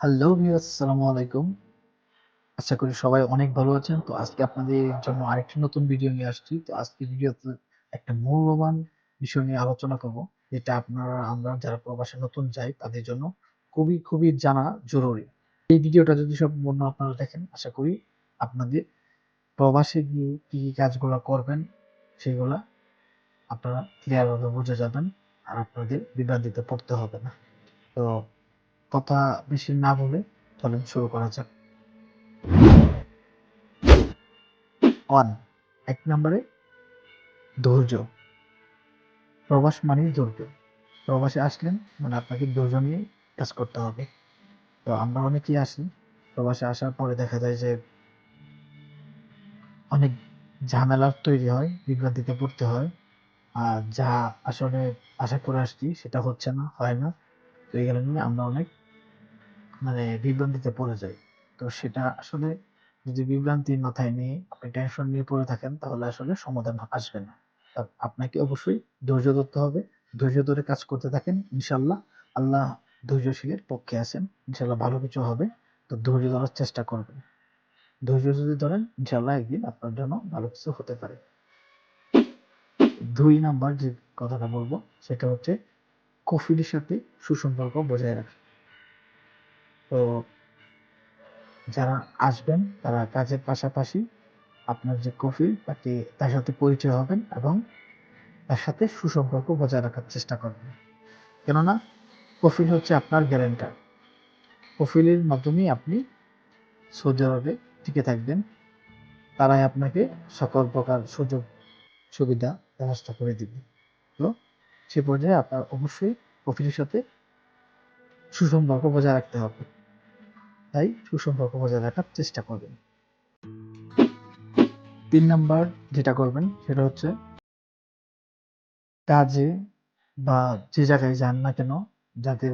Hello viewers আসসালামু আলাইকুম। আশা করি সবাই অনেক ভালো আছেন। তো আজকে আপনাদের জন্য আরেকটি নতুন ভিডিও নিয়ে আসছি। তো আজকে ভিডিওতে একটা মূল্যবান বিষয় নিয়ে আলোচনা করব, যেটা আপনারা, আমরা যারা প্রবাসে নতুন যাই, তাদের জন্য খুবই খুবই জানা জরুরি। এই ভিডিওটা যদি সব সম্পূর্ণ আপনারা দেখেন, আশা করি আপনাদের প্রবাসে গিয়ে কি কি কাজগুলো করবেন, সেগুলা আপনারা ক্লিয়ারভাবে বুঝে যাবেন, আর আপনাদের বিভ্রান্তিতে পড়তে হবে না। তো কথা বেশি না বলে চলেন শুরু করা যাক। ওয়ান, এক নম্বরে ধৈর্য। প্রবাস মানেই ধৈর্য। প্রবাসে আসলেন মানে আপনাকে ধৈর্য নিয়ে কাজ করতে হবে। তো আমরা অনেকেই আসি, প্রবাসে আসার পরে দেখা যায় যে অনেক ঝামেলার তৈরি হয়, বিভ্রান্তিতে পড়তে হয়। আর যা আসলে আশা করে আসছি সেটা হচ্ছে না, হয় না। তো এই কারণে আমরা অনেক মানে বিভ্রান্তিতে পড়ে যাই তো সেটা আসলে যদি বিভ্রান্তি মাথায় নিয়ে আপনি টেনশন নিয়ে পড়ে থাকেন, তাহলে আসলে সমাধান আসবে না। আপনাকে অবশ্যই ধৈর্য ধরতে হবে। ধৈর্য ধরে কাজ করতে থাকেন ইনশাল্লাহ আল্লাহ ধৈর্যশীলের পক্ষে আছেন ইনশাল্লাহ ভালো কিছু হবে। তো ধৈর্য ধরার চেষ্টা করবেন। ধৈর্য যদি ধরেন ইনশাল্লাহ একদিন আপনার জন্য ভালো কিছু হতে পারে। দুই নাম্বার যে কথাটা বলব, সেটা হচ্ছে কফিলের সাথে সুসম্পর্ক বজায় রাখা। তো যারা আসবেন, তারা কাজের পাশাপাশি আপনার যে কফিল তাকে তার সাথে পরিচয় হবেন এবং তার সাথে সুসম্পর্ক বজায় রাখার চেষ্টা করবেন। কেননা কফিল হচ্ছে আপনার গ্যারেন্টার। কফিলের মাধ্যমেই আপনি সৌদি আরবে টিকে থাকবেন। তারাই আপনাকে সকল প্রকার সুযোগ, সুবিধা ব্যবস্থা করে দিবে। তো সে পর্যায়ে আপনার অবশ্যই কফিলের সাথে সুসম্পর্ক বজায় রাখতে হবে। তাই সুসম্পর্ক বজায় রাখার চেষ্টা করবেন। তিন নাম্বার যেটা করবেন সেটা হচ্ছে কাজে বা যে জায়গায় যান না কেন, যাদের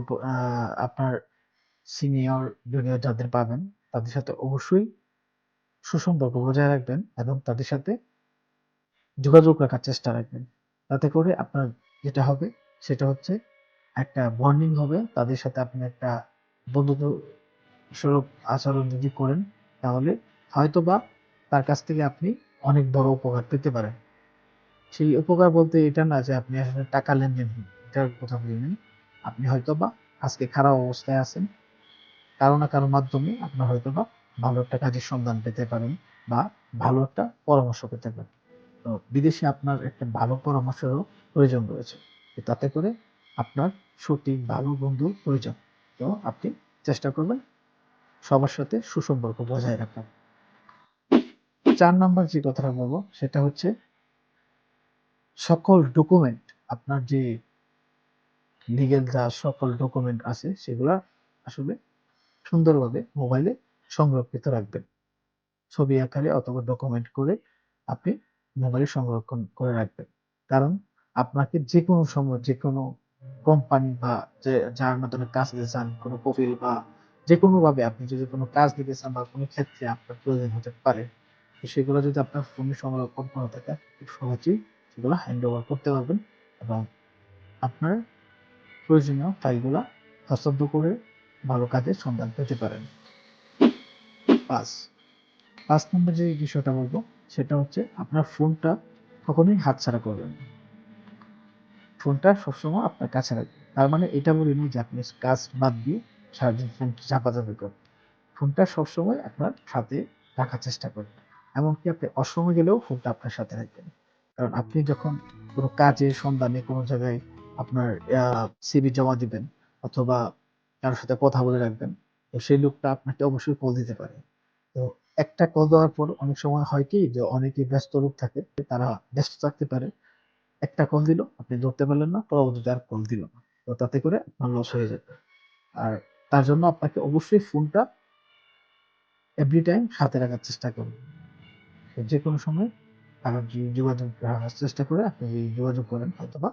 আপনার সিনিয়র জুনিয়র যাদের পাবেন, তাদের সাথে অবশ্যই সুসম্পর্ক বজায় রাখবেন এবং তাদের সাথে যোগাযোগ রাখার চেষ্টা রাখবেন। তাতে করে আপনার যেটা হবে সেটা হচ্ছে একটা বন্ডিং হবে, তাদের সাথে আপনি একটা বন্ধুত্ব স্বরূপ আচরণ যদি করেন, তাহলে হয়তো বা তার কাছ থেকে আপনি অনেক বড় উপকার পেতে পারেন। সেই উপকার বলতে এটা না যে আপনি আসলে টাকা লেনদেন এটার কথা বলিনি আপনি হয়তো বা আজকে খারাপ অবস্থায় আছেন। কারও না কারোর মাধ্যমে আপনার হয়তো বা ভালো একটা কাজের সন্ধান পেতে পারেন বা ভালো একটা পরামর্শ পেতে পারেন। তো বিদেশে আপনার একটা ভালো পরামর্শেরও প্রয়োজন রয়েছে। তাতে করে আপনার সঠিক ভালো বন্ধু প্রয়োজন। তো আপনি চেষ্টা করবেন সবার সাথে সুসম্পর্ক বজায় রাখা চার নম্বর যে কথাটা বলব, সেটা হচ্ছে সকল ডকুমেন্ট আপনার যে লিগেল যা সকল ডকুমেন্ট আছে, সেগুলা আসলে সুন্দরভাবে মোবাইলে সংরক্ষিত রাখবেন। ছবি আকারে অথবা ডকুমেন্ট করে আপনি মোবাইলে সংরক্ষণ করে রাখবেন। কারণ আপনাকে যে কোনো সময় যে কোনো কোম্পানি বা যে যার মাধ্যমে কাজ চান, কোনো প্রোফাইল বা যে কোনো ভাবে আপনি যদি কোনো কাজ দিতে চান বা কোনো ক্ষেত্রে আপনার প্রয়োজন হতে পারে সেগুলো যদি আপনার ফোনে সংরক্ষণ করা থাকে, খুব সহজেই সেগুলো হ্যান্ড ওভার করতে পারবেন এবং আপনার প্রয়োজনীয় ফাইলগুলো হস্তান্তর করে ভালো কাজের সন্ধান পেতে পারেন। পাঁচ পাঁচ নম্বর যে বিষয়টা বলব, সেটা হচ্ছে আপনার ফোনটা কখনোই হাতছাড়া করবেন ফোনটা সবসময় আপনার কাছে রাখবেন তার মানে এটা বলিনি যে আপনি কাজ বাদ দিয়ে সারাদিন ফোন চাপাচাপি করবেন ফোনটা সবসময় আপনার সাথে রাখার চেষ্টা করবেন এমনকি আপনি অসময় গেলেও ফোনটা আপনার সাথে রাখবেন। কারণ আপনি যখন কোনো কাজের সন্ধানে কোনো জায়গায় আপনার সিভি জমা দিবেন অথবা কারোর সাথে কথা বলে রাখবেন, তো সেই লোকটা আপনাকে অবশ্যই কল দিতে পারে। তো একটা কল দেওয়ার পর অনেক সময় হয় কি যে অনেকে ব্যস্ত লোক থাকে, তারা ব্যস্ত থাকতে পারে। একটা কল দিল, আপনি ধরতে পারলেন না, পরবর্তীতে আর কল দিল না। তো তাতে করে আপনার লস হয়ে যাবে। আর তার জন্য আপনাকে অবশ্যই ফোনটা এভরি টাইম সাথে রাখার চেষ্টা করুন যে কোনো সময় আপনার যোগাযোগ রাখার চেষ্টা করে আপনি যদি যোগাযোগ করেন, হয়তোবা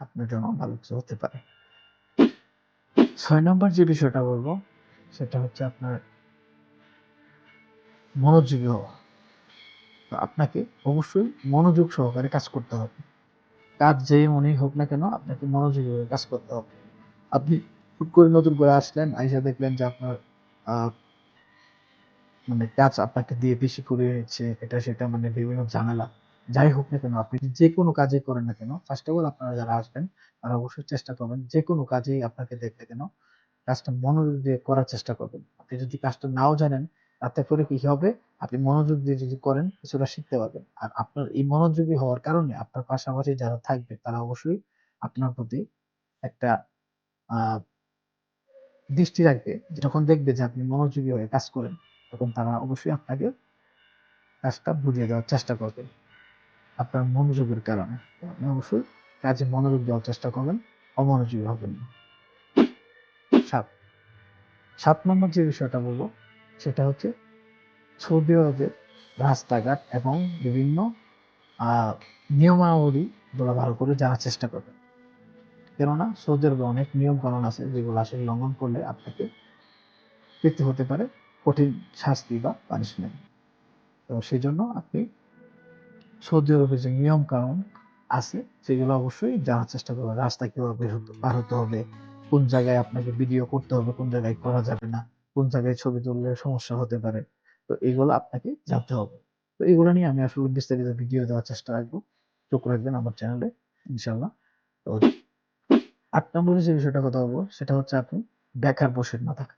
আপনার জন্য ভালো কিছু হতে পারে। ছয় নম্বর যে বিষয়টা বলব, সেটা হচ্ছে আপনার মনোযোগী হওয়া। তো আপনাকে অবশ্যই মনোযোগ সহকারে কাজ করতে হবে। কাজ যে মনেই হোক না কেন, আপনাকে মনোযোগী কাজ করতে হবে। আপনি হুট করে নতুন করে আসলেন, আইসা দেখলেন যে আপনার মানে কাজ আপনাকে দিয়ে বেশি করে নিচ্ছে এটা সেটা মানে বিভিন্ন ঝামেলা যাই হোক না কেন, আপনি যে কোনো কাজই করেন না কেন ফার্স্ট অফ অল আপনারা যারা আসবেন, তারা অবশ্যই চেষ্টা করবেন যে কোনো কাজেই আপনাকে দেখতে কেন কাজটা মনোযোগ দিয়ে করার চেষ্টা করবেন। আপনি যদি কাজটা নাও জানেন, তাতে করে কি হবে? আপনি মনোযোগ দিয়ে যদি করেন, কিছুটা শিখতে পারবেন। আর আপনার এই মনোযোগী হওয়ার কারণে আপনার পাশাপাশি যারা থাকবে, তারা অবশ্যই আপনার প্রতি একটা, আহ দৃষ্টি রাখবে যখন দেখবে যে আপনি মনোযোগী হয়ে কাজ করেন, তখন তারা অবশ্যই আপনাকে কাজটা বুঝিয়ে দেওয়ার চেষ্টা করবে। আপনার মনোযোগের কারণে। আপনি অবশ্যই কাজে মনোযোগ দেওয়ার চেষ্টা করবেন, অমনোযোগী হবেন না। সাত। সাত নম্বর যে বিষয়টা বলব, সেটা হচ্ছে সৌদি আরবের রাস্তাঘাট এবং বিভিন্ন নিয়মাবলী গুলো ভালো করে জানার চেষ্টা করবেন। কেননা সৌদি আরবে অনেক নিয়ম কানুন আছে যেগুলো আসলে লঙ্ঘন করলে আপনাকে পেতে হতে পারে কঠিন শাস্তি বা পানিশমেন্ট তো সেই জন্য আপনি সৌদি আরবের যে নিয়ম কানুন আছে সেগুলো অবশ্যই জানার চেষ্টা করবেন। রাস্তা কীভাবে পার হতে হবে, কোন জায়গায় আপনাকে ভিডিও করতে হবে, কোন জায়গায় করা যাবে না, কোন জায়গায় ছবি তুললে সমস্যা হতে পারে, তো এগুলো আপনাকে জানতে হবে। তো এগুলো নিয়ে আমি আসলে বিস্তারিত ভিডিও দেওয়ার চেষ্টা রাখব। চোখ রাখবেন আমার চ্যানেলে ইনশাল্লাহ তো আট নম্বরে যে বিষয়টা কথা বলব, সেটা হচ্ছে আপনি বেকার বসে না থাকা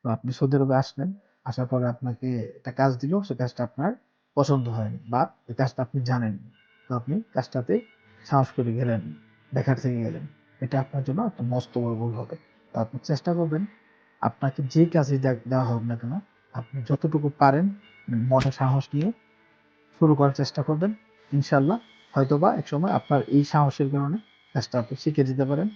তো আপনি সৌদি আরবে আসলেন, আসার পরে আপনাকে একটা কাজ দিল, সে কাজটা আপনার পছন্দ হয়নি বা এই কাজটা আপনি জানেন তো আপনি কাজটাতে সাহস করে গেলেন, বেকার থেকে গেলেন। এটা আপনার জন্য একটা মস্ত বড় ভুল হবে। তো আপনি চেষ্টা করবেন, আপনাকে যে কাজে দেওয়া হোক না কেন, আপনি যতটুকু পারেন, মনে সাহস নিয়ে শুরু করার চেষ্টা করবেন। ইনশাল্লাহ হয়তোবা এক সময় আপনার এই সাহসের কারণে কাজটা আপনি শিখে দিতে পারেন।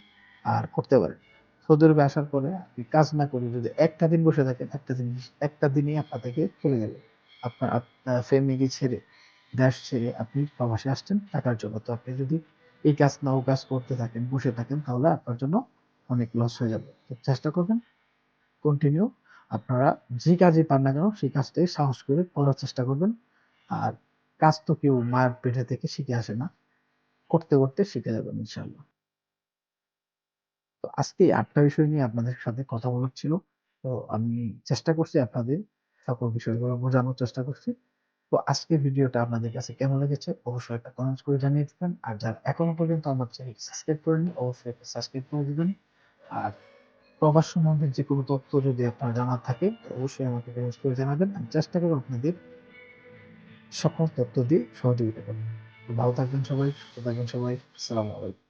আর করতে পারেন সৌদি আরবে আসার পরে আপনি কাজ না করে যদি একটা দিন বসে থাকেন, একটা দিন একটা দিনই আপনার থেকে চলে গেল। আপনার আপনার ফ্যামিলি ছেড়ে, দেশ ছেড়ে আপনি প্রবাসে আসছেন টাকার জন্য। তো আপনি যদি এই কাজ না, ও কাজ করতে থাকেন, বসে থাকেন, তাহলে আপনার জন্য অনেক লস হয়ে যাবে। চেষ্টা করবেন কন্টিনিউ আপনারা যে কাজই পান না কেন, সেই কাজটাই সাহস করে করার চেষ্টা করবেন। আর কাজ তো কেউ মায়ের পেটে থেকে শিখে আসে না। করতে করতে শিখে যাবেন ইনশাল্লাহ আজকে আটটা বিষয় নিয়ে আপনাদের সাথে কথা বলার ছিল। তো আমি চেষ্টা করছি আপনাদের সকল বিষয়গুলো বোঝানোর চেষ্টা করছি। তো আজকে ভিডিওটা আপনাদের কাছে কেমন লেগেছে অবশ্যই একটা কমেন্টস করে জানিয়ে দিবেন। আর যারা এখনও পর্যন্ত আমার চ্যানেল সাবস্ক্রাইব করেনি অবশ্যই একটা সাবস্ক্রাইব করে দিবেন। আর প্রবাস সম্বন্ধে যে কোনো তথ্য যদি আপনার জানার থাকে, অবশ্যই আমাকে কমেন্টস করে জানাবেন। আমি চেষ্টা করব আপনাদের সকল তথ্য দিয়ে সহযোগিতা করবেন ভালো থাকবেন সবাই, সুস্থ থাকবেন সবাই। আসসালামু আলাইকুম।